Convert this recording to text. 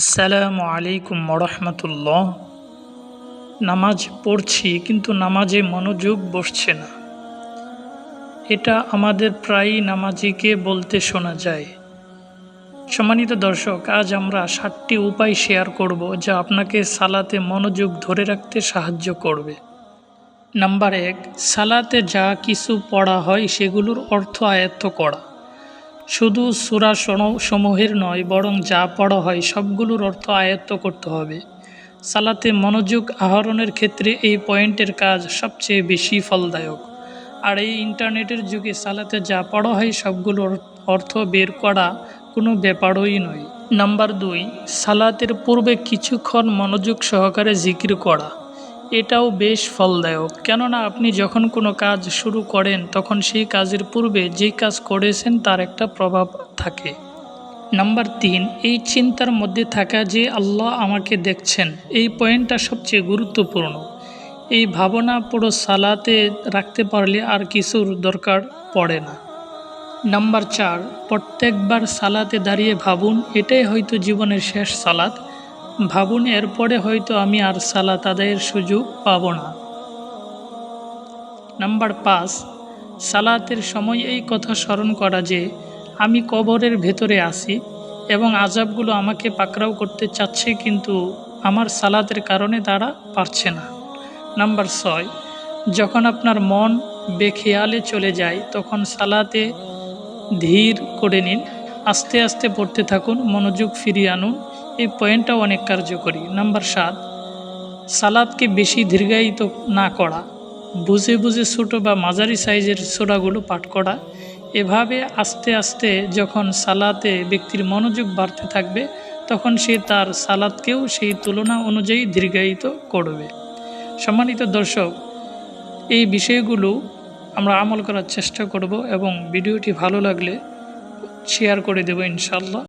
আসসালামু আলাইকুম রহমতুল্লাহ নামাজ পড়ছি, কিন্তু নামাজে মনোযোগ বসছে না। এটা আমাদের প্রায়ই নামাজিকে বলতে শোনা যায়। সম্মানিত দর্শক, আজ আমরা সাতটি উপায় শেয়ার করব যা আপনাকে সালাতে মনোযোগ ধরে রাখতে সাহায্য করবে। নাম্বার এক, সালাতে যা কিছু পড়া হয় সেগুলোর অর্থ আয়ত্ত করা। শুধু সুরা সমূহের নয়, বরং যা পড়া হয় সবগুলোর অর্থ আয়ত্ত করতে হবে। সালাতে মনোযোগ আহরণের ক্ষেত্রে এই পয়েন্টের কাজ সবচেয়ে বেশি ফলদায়ক। আর এই ইন্টারনেটের যুগে সালাতে যা পড়া হয় সবগুলোর অর্থ বের করা কোনো ব্যাপারই নয়। নাম্বার দুই, সালাতের পূর্বে কিছুক্ষণ মনোযোগ সহকারে জিকির করা। এটাও বেশ ফলদায়ক। কেননা আপনি যখন কোনো কাজ শুরু করেন, তখন সেই কাজের পূর্বে যেই কাজ করেছেন, তার একটা প্রভাব থাকে। নাম্বার তিন, এই চিন্তার মধ্যে থাকা যে আল্লাহ আমাকে দেখছেন, এই পয়েন্টটা সবচেয়ে গুরুত্বপূর্ণ। এই ভাবনা পুরো সালাতে রাখতে পারলে আর কিছুর দরকার পড়ে না। নাম্বার চার, প্রত্যেকবার সালাতে দাঁড়িয়ে ভাবুন, এটাই হয়তো জীবনের শেষ সালাত। ভাবুন, এরপরে হয়তো আমি আর সালাত আদায়ের সুযোগ পাব না। নাম্বার পাঁচ, সালাতের সময় এই কথা স্মরণ করা যে, আমি কবরের ভেতরে আসি এবং আজাবগুলো আমাকে পাকড়াও করতে চাচ্ছে, কিন্তু আমার সালাতের কারণে তারা পারছে না। নাম্বার ছয়, যখন আপনার মন বেখেয়ালে চলে যায়, তখন সালাতে ধীর করে নিন। আস্তে আস্তে পড়তে থাকুন, মনোযোগ ফিরিয়ে আনুন এই পয়েন্টটাও অনেক কার্যকরী। নাম্বার সাত, সালাদকে বেশি দীর্ঘায়িত না করা। বুঝে বুঝে ছোটো বা মাঝারি সাইজের সোডাগুলো পাঠ করা। এভাবে আস্তে আস্তে যখন সালাতে ব্যক্তির মনোযোগ বাড়তে থাকবে, তখন সে তার সালাদকেও সেই তুলনা অনুযায়ী দীর্ঘায়িত করবে। সম্মানিত দর্শক, এই বিষয়গুলো আমরা আমল করার চেষ্টা করব এবং ভিডিওটি ভালো লাগলে শেয়ার করে দেব ইনশাল্লাহ